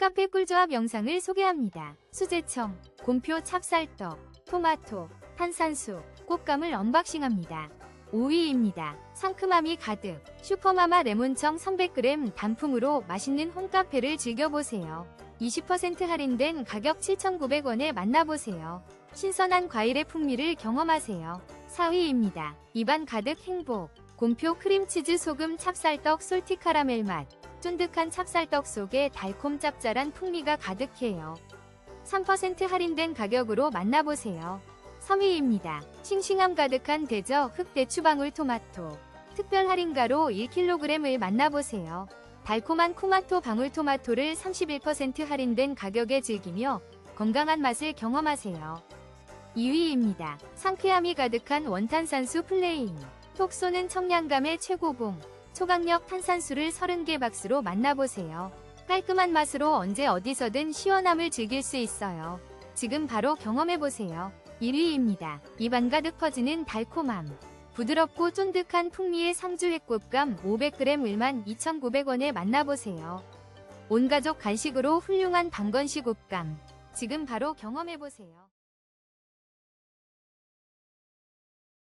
홈카페 꿀조합 영상을 소개합니다. 수제청, 곰표 찹쌀떡, 토마토, 탄산수, 꽃감을 언박싱합니다. 5위입니다. 상큼함이 가득 슈퍼마마 레몬청 300g 단품으로 맛있는 홈카페를 즐겨보세요. 20% 할인된 가격 7,900원에 만나보세요. 신선한 과일의 풍미를 경험하세요. 4위입니다. 입안 가득 행복 곰표 크림치즈 소금 찹쌀떡 솔티 카라멜 맛 쫀득한 찹쌀떡 속에 달콤 짭짤한 풍미가 가득해요. 3% 할인된 가격으로 만나보세요. 3위입니다. 싱싱함 가득한 대저 흑대추방울 토마토. 특별 할인가로 1kg을 만나보세요. 달콤한 코마토 방울토마토를 31% 할인된 가격에 즐기며 건강한 맛을 경험하세요. 2위입니다. 상쾌함이 가득한 원탄산수 플레인. 톡 쏘는 청량감의 최고봉. 초강력 탄산수를 30개 박스로 만나보세요. 깔끔한 맛으로 언제 어디서든 시원함을 즐길 수 있어요. 지금 바로 경험해보세요. 1위입니다. 입안 가득 퍼지는 달콤함. 부드럽고 쫀득한 풍미의 상주 핵꽃감 500g 12,900원에 만나보세요. 온 가족 간식으로 훌륭한 방건식 옷감. 지금 바로 경험해보세요.